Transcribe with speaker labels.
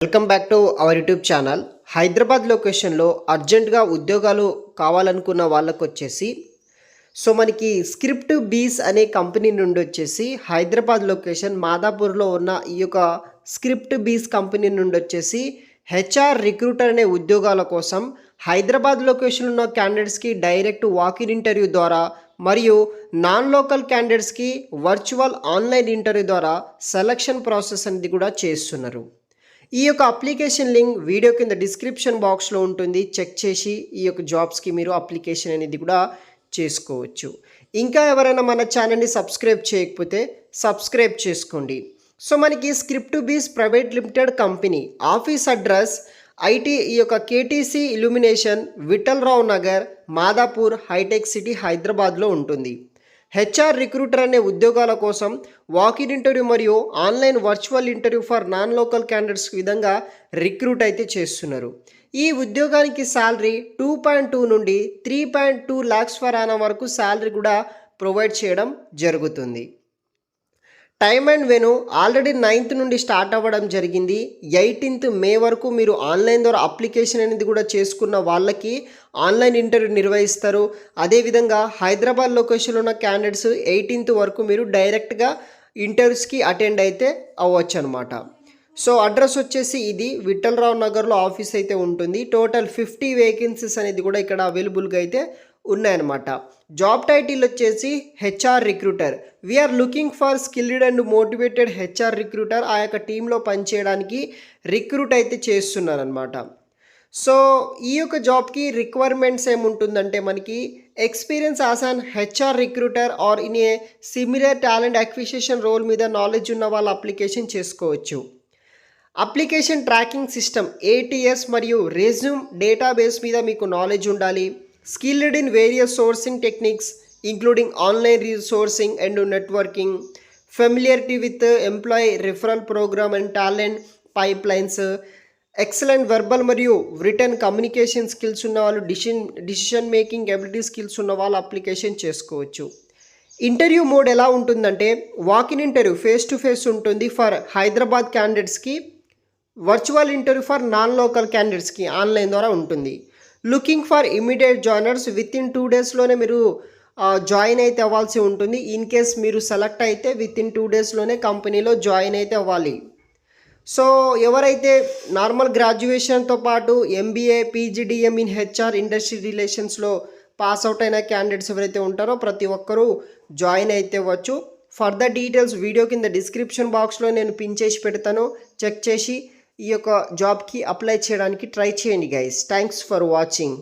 Speaker 1: Welcome back to our YouTube channel. Hyderabad లొకేషన్లో అర్జెంటుగా ఉద్యోగాలు కావాలనుకున్న వాళ్ళకు వచ్చేసి సో మనకి స్క్రిప్ట్ బీస్ అనే కంపెనీ నుండి వచ్చేసి హైదరాబాద్ లొకేషన్ మాదాపూర్లో ఉన్న ఈ యొక్క స్క్రిప్ట్ బీస్ కంపెనీ నుండి వచ్చేసి హెచ్ఆర్ రిక్రూటర్ అనే ఉద్యోగాల కోసం హైదరాబాద్ లొకేషన్ ఉన్న క్యాండిడేట్స్కి డైరెక్ట్ వాకిన్ ఇంటర్వ్యూ ద్వారా మరియు నాన్ లోకల్ క్యాండిడేట్స్కి వర్చువల్ ఆన్లైన్ ఇంటర్వ్యూ ద్వారా సెలక్షన్ ప్రాసెస్ అనేది కూడా చేస్తున్నారు. ఈ యొక్క అప్లికేషన్ లింక్ వీడియో కింద డిస్క్రిప్షన్ బాక్స్లో ఉంటుంది. చెక్ చేసి ఈ యొక్క జాబ్స్కి మీరు అప్లికేషన్ అనేది కూడా చేసుకోవచ్చు. ఇంకా ఎవరైనా మన ఛానల్ని సబ్స్క్రైబ్ చేయకపోతే సబ్స్క్రైబ్ చేసుకోండి. సో మనకి script bees private limited company office address IT ఈ యొక్క KTC illumination Vithalrao Nagar Madhapur Hitech City హైదరాబాద్లో ఉంటుంది. హెచ్ఆర్ రిక్రూటర్ అనే ఉద్యోగాల కోసం వాకిన్ ఇంటర్వ్యూ మరియు online virtual interview for non local candidates విధంగా రిక్రూట్ అయితే చేస్తున్నారు. ఈ ఉద్యోగానికి శాలరీ టూ పాయింట్ టూ నుండి three point two lakhs for ఆన వరకు శాలరీ కూడా ప్రొవైడ్ చేయడం జరుగుతుంది. Time and venue already ninth నుండి స్టార్ట్ అవ్వడం జరిగింది. ఎయిటీన్త్ మే వరకు మీరు ఆన్లైన్ ద్వారా అప్లికేషన్ అనేది కూడా చేసుకున్న వాళ్ళకి ఆన్లైన్ ఇంటర్వ్యూ నిర్వహిస్తారు. అదేవిధంగా హైదరాబాద్ లొకేషన్లో ఉన్న క్యాండిడేట్స్ ఎయిటీన్త్ వరకు మీరు డైరెక్ట్గా ఇంటర్వ్యూస్కి అటెండ్ అయితే అవ్వచ్చు అనమాట సో అడ్రస్ వచ్చేసి ఇది విఠలరావు నగర్లో ఆఫీస్ అయితే ఉంటుంది. టోటల్ ఫిఫ్టీ వేకెన్సీస్ అనేది కూడా ఇక్కడ అవైలబుల్గా అయితే ఉన్నాయన్నమాట. జాబ్ టైటిల్ వచ్చేసి HR recruiter. We are looking for skilled and motivated HR recruiter. ఆ యొక్క టీంలో పనిచేయడానికి రిక్రూట్ అయితే చేస్తున్నారనమాట సో ఈ యొక్క జాబ్కి రిక్వైర్మెంట్స్ ఏముంటుందంటే మనకి experience as an HR recruiter or in a similar talent acquisition role మీద నాలెడ్జ్ ఉన్న వాళ్ళు అప్లికేషన్ చేసుకోవచ్చు. అప్లికేషన్ ట్రాకింగ్ సిస్టమ్ ఏటీఎస్ మరియు రెజ్యూమ్ డేటాబేస్ మీద మీకు నాలెడ్జ్ ఉండాలి. Skilled in various sourcing techniques including online resourcing and networking. Familiarity with employee employee referral program and talent pipelines uh, excellent verbal మరియు written communication skills ఉన్న వాళ్ళు decision decision making ability skills ఉన్న వాళ్ళు application చేసుకోవచ్చు. Interview mode ఎలా ఉంటుందంటే walk in interview face to face ఉంటుంది for Hyderabad క్యాండిడేట్స్కి virtual interview for non local క్యాండిడేట్స్కి ఆన్లైన్ ద్వారా ఉంటుంది. Looking for immediate joiners within two డేస్లోనే మీరు జాయిన్ అయితే అవ్వాల్సి ఉంటుంది. ఇన్ కేస్ మీరు సెలెక్ట్ అయితే విత్ ఇన్ టూ డేస్లోనే కంపెనీలో జాయిన్ అయితే అవ్వాలి. సో ఎవరైతే నార్మల్ గ్రాడ్యుయేషన్తో పాటు MBA PGDM in HR industry రిలేషన్స్లో pass out అయిన క్యాండిడేట్స్ ఎవరైతే ఉంటారో ప్రతి ఒక్కరూ జాయిన్ అయితే అవ్వచ్చు. ఫర్దర్ డీటెయిల్స్ వీడియో కింద డిస్క్రిప్షన్ బాక్స్లో నేను పిన్ చేసి పెడతాను. చెక్ చేసి ఈ యొక్క జాబ్కి అప్లై చేయడానికి ట్రై చేయండి గైస్ థ్యాంక్స్ ఫర్ వాచింగ్